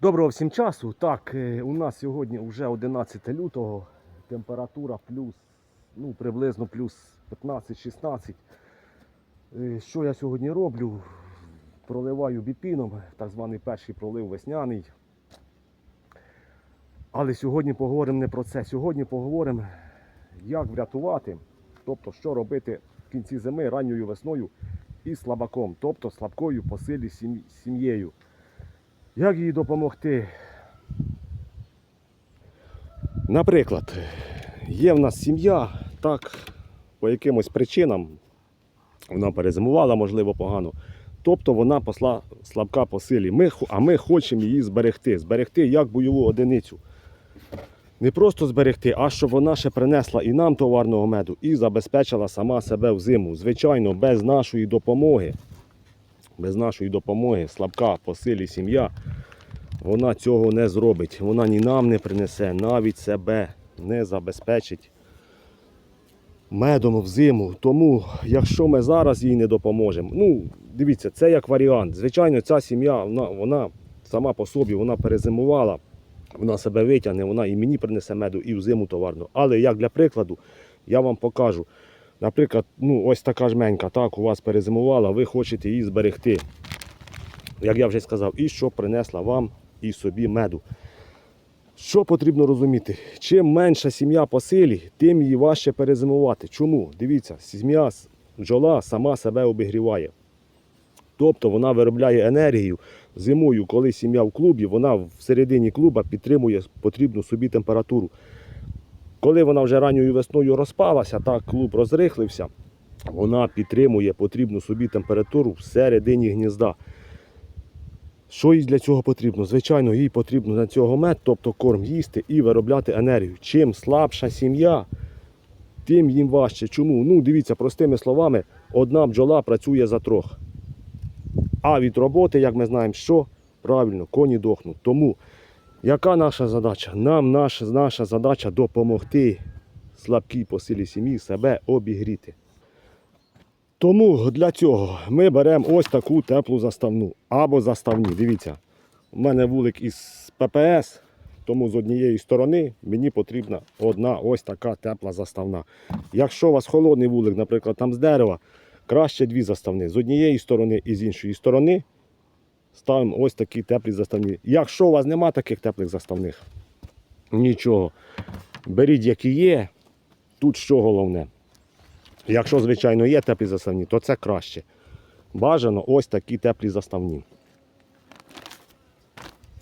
Доброго всім часу. Так, е, у нас сьогодні вже 11 лютого, температура плюс, ну, приблизно плюс 15-16. Е, Що я сьогодні роблю? Проливаю біпіном, так званий перший пролив весняний. Але сьогодні поговоримо не про це. Сьогодні поговоримо, як врятувати, тобто що робити в кінці зими, ранньою весною із слабаком, тобто слабкою по силі сім- сім'єю. Як їй допомогти? Наприклад, є в нас сім'я, так, по якимось причинам вона перезимувала, можливо, погано. Тобто вона посла слабка по силі. Ми, а ми хочемо її зберегти. Зберегти як бойову одиницю. Не просто зберегти, а щоб вона ще принесла і нам товарного меду, і забезпечила сама себе в зиму. Звичайно, без нашої допомоги без нашої допомоги, слабка по силі сім'я, вона цього не зробить. Вона ні нам не принесе, навіть себе не забезпечить медом в зиму. Тому, якщо ми зараз їй не допоможемо, ну, дивіться, це як варіант. Звичайно, ця сім'я, вона, вона сама по собі вона перезимувала, вона себе витягне, вона і мені принесе меду, і в зиму товарну. Але як для прикладу, я вам покажу. Наприклад, ну ось така жменька, так, у вас перезимувала, ви хочете її зберегти. Як я вже сказав, і що принесла вам і собі меду. Що потрібно розуміти? Чим менша сім'я по силі, тим її важче перезимувати. Чому? Дивіться, сім'я бджола сама себе обігріває. Тобто вона виробляє енергію зимою, коли сім'я в клубі, вона всередині клуба підтримує потрібну собі температуру. Коли вона вже ранньою весною розпалася, так клуб розрихлився, вона підтримує потрібну собі температуру всередині гнізда. Що їй для цього потрібно? Звичайно, їй потрібно на цього мед, тобто корм їсти і виробляти енергію. Чим слабша сім'я, тим їм важче. Чому? Ну, дивіться, простими словами, одна бджола працює за трьох. А від роботи, як ми знаємо, що правильно, коні дохнуть. Тому яка наша задача? Нам наша, наша задача допомогти слабкій по силі сім'ї себе обігріти. Тому для цього ми беремо ось таку теплу заставну або заставні. Дивіться, у мене вулик із ППС, тому з однієї сторони мені потрібна одна ось така тепла заставна. Якщо у вас холодний вулик, наприклад, там з дерева, краще дві заставни. З однієї сторони і з іншої сторони ставимо ось такі теплі заставні. Якщо у вас нема таких теплих заставних, нічого. Беріть, які є. Тут що головне. Якщо, звичайно, є теплі заставні, то це краще. Бажано ось такі теплі заставні.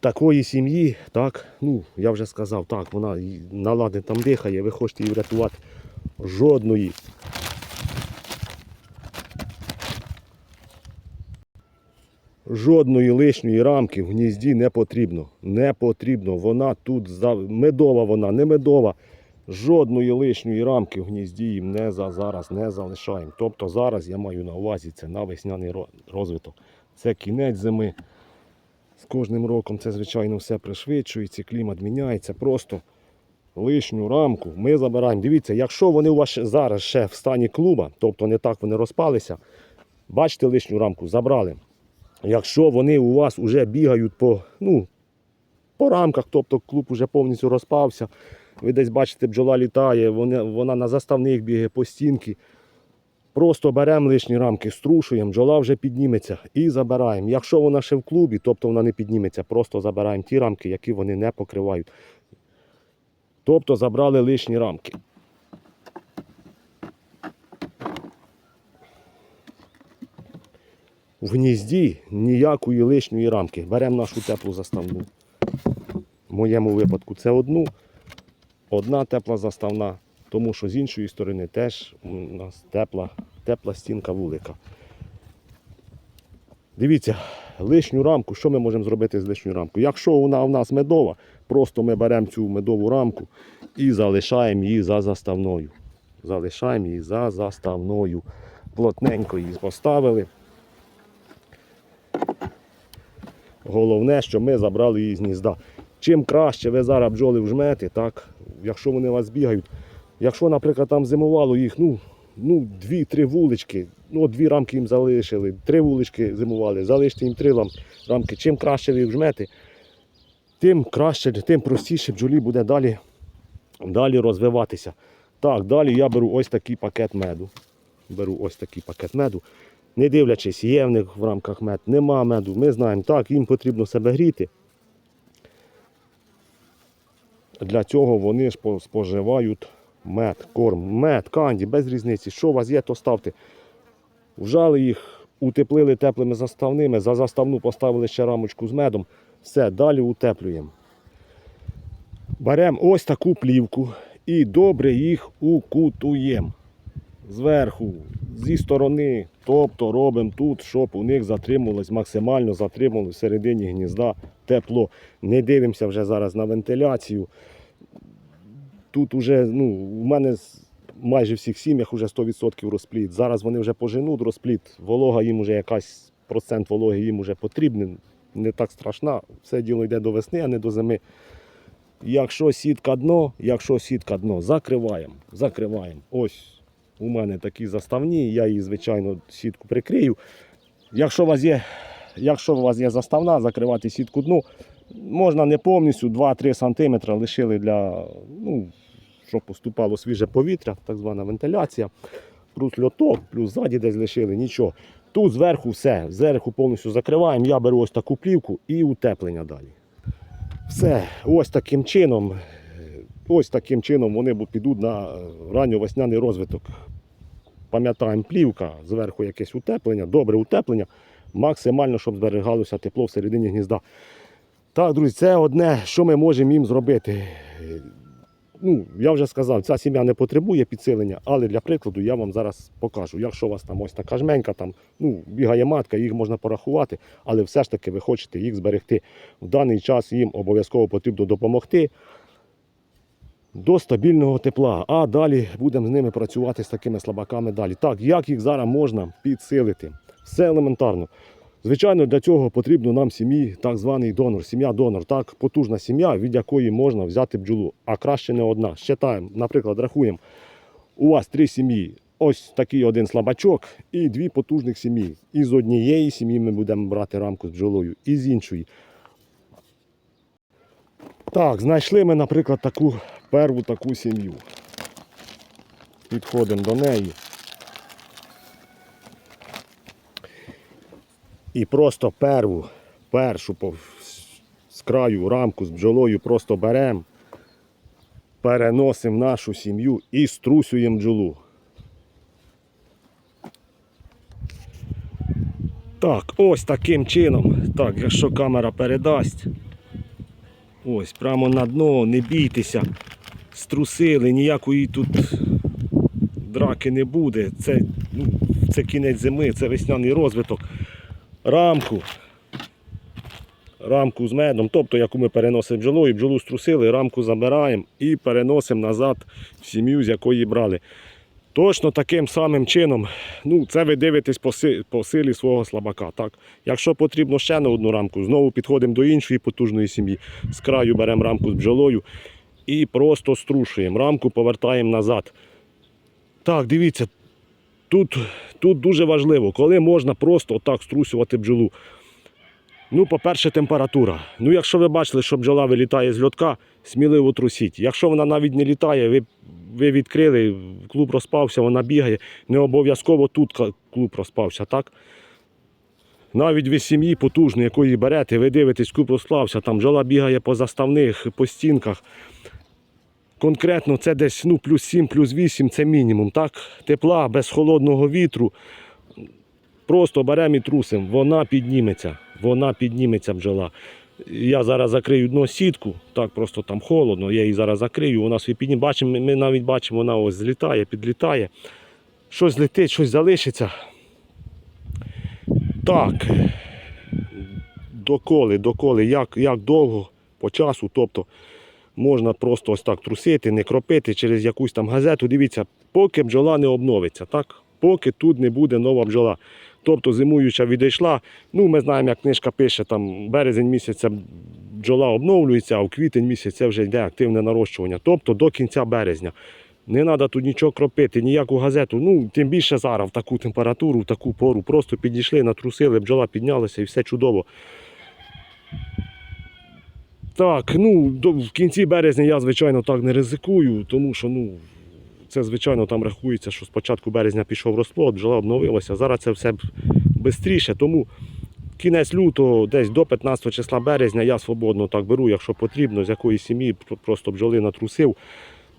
Такої сім'ї, так, ну, я вже сказав, так, вона налади там дихає, ви хочете її врятувати. Жодної Жодної лишньої рамки в гнізді не потрібно. Не потрібно. Вона тут медова, вона не медова. Жодної лишньої рамки в гнізді їм не за зараз не залишаємо. Тобто зараз я маю на увазі це на весняний розвиток. Це кінець зими. З кожним роком це, звичайно, все пришвидшується, клімат міняється. Просто лишню рамку ми забираємо. Дивіться, якщо вони у вас зараз ще в стані клуба, тобто не так вони розпалися, бачите лишню рамку, забрали. Якщо вони у вас вже бігають по, ну, по рамках, тобто клуб вже повністю розпався, ви десь бачите, бджола літає, вона, вона на заставних бігає по стінки. Просто беремо лишні рамки, струшуємо, бджола вже підніметься і забираємо. Якщо вона ще в клубі, тобто вона не підніметься, просто забираємо ті рамки, які вони не покривають. Тобто забрали лишні рамки. В гнізді ніякої лишньої рамки. Беремо нашу теплу заставну. В моєму випадку це одну, одна тепла заставна, тому що з іншої сторони теж у нас тепла, тепла стінка вулика. Дивіться, лишню рамку, що ми можемо зробити з лишньою рамкою? Якщо вона у нас медова, просто ми беремо цю медову рамку і залишаємо її за заставною. Залишаємо її за заставною. Плотненько її поставили. Головне, що ми забрали її з гнізда. Чим краще ви зараз бджоли вжмете, так, якщо вони вас бігають, якщо, наприклад, там зимувало їх, ну, ну, дві-три вулички, ну, дві рамки їм залишили, три вулички зимували, залиште їм три рамки. Чим краще ви їх вжмете, тим краще, тим простіше бджолі буде далі, далі розвиватися. Так, далі я беру ось такий пакет меду. Беру ось такий пакет меду. Не дивлячись, є в них в рамках мед, нема меду. Ми знаємо, так, їм потрібно себе гріти. Для цього вони ж споживають мед, корм, мед, канді, без різниці. Що у вас є, то ставте. Вжали їх, утеплили теплими заставними, за заставну поставили ще рамочку з медом. Все, далі утеплюємо. Беремо ось таку плівку і добре їх укутуємо. Зверху, зі сторони, тобто робимо тут, щоб у них затримувалось, максимально затримувалось всередині гнізда тепло. Не дивимося вже зараз на вентиляцію. Тут уже, ну, у мене майже всіх сім'ях вже 100% розпліт. Зараз вони вже поженуть розпліт, волога їм вже якась процент вологи їм вже потрібен. Не так страшна. Все діло йде до весни, а не до зими. Якщо сітка дно, якщо сітка дно, закриваємо. Закриваємо. Ось у мене такі заставні, я її, звичайно, сітку прикрию. Якщо у вас є, якщо у вас є заставна, закривати сітку дну, можна не повністю 2-3 см лишили для, ну, щоб поступало свіже повітря, так звана вентиляція. Плюс льоток, плюс ззаді десь лишили, нічого. Тут зверху все, зверху повністю закриваємо. Я беру ось таку плівку і утеплення далі. Все, ось таким чином, ось таким чином вони підуть на е, ранньовесняний розвиток. Пам'ятаємо, плівка, зверху якесь утеплення, добре утеплення, максимально, щоб зберігалося тепло всередині гнізда. Так, друзі, це одне, що ми можемо їм зробити. Ну, я вже сказав, ця сім'я не потребує підсилення, але для прикладу я вам зараз покажу. Якщо у вас там ось така жменька, там, ну, бігає матка, їх можна порахувати, але все ж таки ви хочете їх зберегти. В даний час їм обов'язково потрібно допомогти до стабільного тепла. А далі будемо з ними працювати з такими слабаками далі. Так, як їх зараз можна підсилити? Все елементарно. Звичайно, для цього потрібно нам сім'ї так званий донор, сім'я-донор, так потужна сім'я, від якої можна взяти бджолу, а краще не одна. Считаємо, наприклад, рахуємо, у вас три сім'ї, ось такий один слабачок і дві потужних сім'ї. І з однієї сім'ї ми будемо брати рамку з бджолою, і з іншої. Так, знайшли ми, наприклад, таку перву таку сім'ю. Підходимо до неї. І просто перву, першу з краю рамку з бджолою просто беремо, переносимо нашу сім'ю і струсюємо бджолу. Так, ось таким чином. Так, якщо камера передасть. Ось, прямо на дно, не бійтеся. Струсили, ніякої тут драки не буде. Це, ну, це кінець зими, це весняний розвиток. Рамку. Рамку з медом, тобто яку ми переносимо бджолою, бджолу струсили, рамку забираємо і переносимо назад в сім'ю, з якої брали. Точно таким самим чином, ну, це ви дивитесь по, си- по силі свого слабака. Так? Якщо потрібно ще на одну рамку, знову підходимо до іншої потужної сім'ї. З краю беремо рамку з бджолою і просто струшуємо. Рамку повертаємо назад. Так, дивіться, тут, тут дуже важливо, коли можна просто отак струсювати бджолу. Ну, по-перше, температура. Ну, якщо ви бачили, що бджола вилітає з льотка, сміливо трусіть. Якщо вона навіть не літає, ви, ви відкрили, клуб розпався, вона бігає. Не обов'язково тут клуб розпався, так? Навіть ви сім'ї потужної, якої берете, ви дивитесь, клуб розпався, там бджола бігає по заставних, по стінках. Конкретно це десь ну, плюс 7, плюс 8 це мінімум. Так? Тепла, без холодного вітру. Просто беремо і трусимо, вона підніметься, вона підніметься бджола. Я зараз закрию дно сітку, так просто там холодно, я її зараз закрию, вона собі підніме. Бачимо, ми навіть бачимо, вона ось злітає, підлітає. Щось летить, щось залишиться. Так. Доколи, доколи, як, як довго по часу, тобто можна просто ось так трусити, не кропити через якусь там газету. Дивіться, поки бджола не обновиться, так? Поки тут не буде нова бджола. Тобто зимуюча відійшла. Ну, ми знаємо, як книжка пише, там березень місяця бджола обновлюється, а в квітень місяця вже йде активне нарощування. Тобто до кінця березня. Не треба тут нічого кропити, ніяку газету. Ну, тим більше зараз в таку температуру, в таку пору. Просто підійшли, натрусили, бджола піднялася і все чудово. Так, ну в кінці березня я, звичайно, так не ризикую, тому що ну, це, звичайно, там рахується, що з початку березня пішов розплод, бджола обновилася. Зараз це все швидше, тому кінець лютого, десь до 15 числа березня я свободно так беру, якщо потрібно, з якої сім'ї просто бджоли натрусив.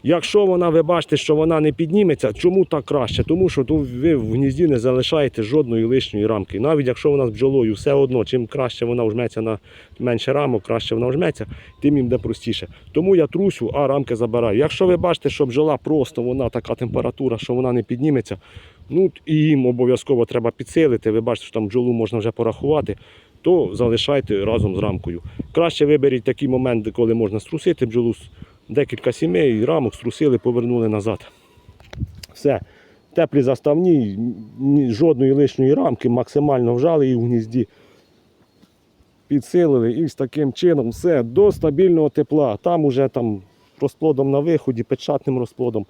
Якщо вона, ви бачите, що вона не підніметься, чому так краще? Тому що то ви в гнізді не залишаєте жодної лишньої рамки. Навіть якщо вона з бджолою, все одно, чим краще вона вжметься на менше рамок, краще вона вжметься, тим їм буде простіше. Тому я трусю, а рамки забираю. Якщо ви бачите, що бджола просто вона така температура, що вона не підніметься, ну і їм обов'язково треба підсилити. Ви бачите, що там бджолу можна вже порахувати, то залишайте разом з рамкою. Краще виберіть такі моменти, коли можна струсити бджолу. Декілька сімей, рамок струсили, повернули назад. Все. Теплі заставні, жодної лишньої рамки, максимально вжали її в гнізді. Підсилили і з таким чином все до стабільного тепла. Там уже там розплодом на виході, печатним розплодом.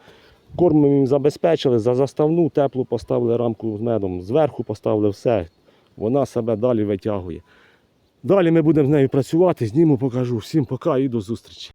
Корм їм забезпечили, за заставну теплу поставили рамку з медом, зверху поставили все. Вона себе далі витягує. Далі ми будемо з нею працювати, зніму, покажу. Всім пока і до зустрічі.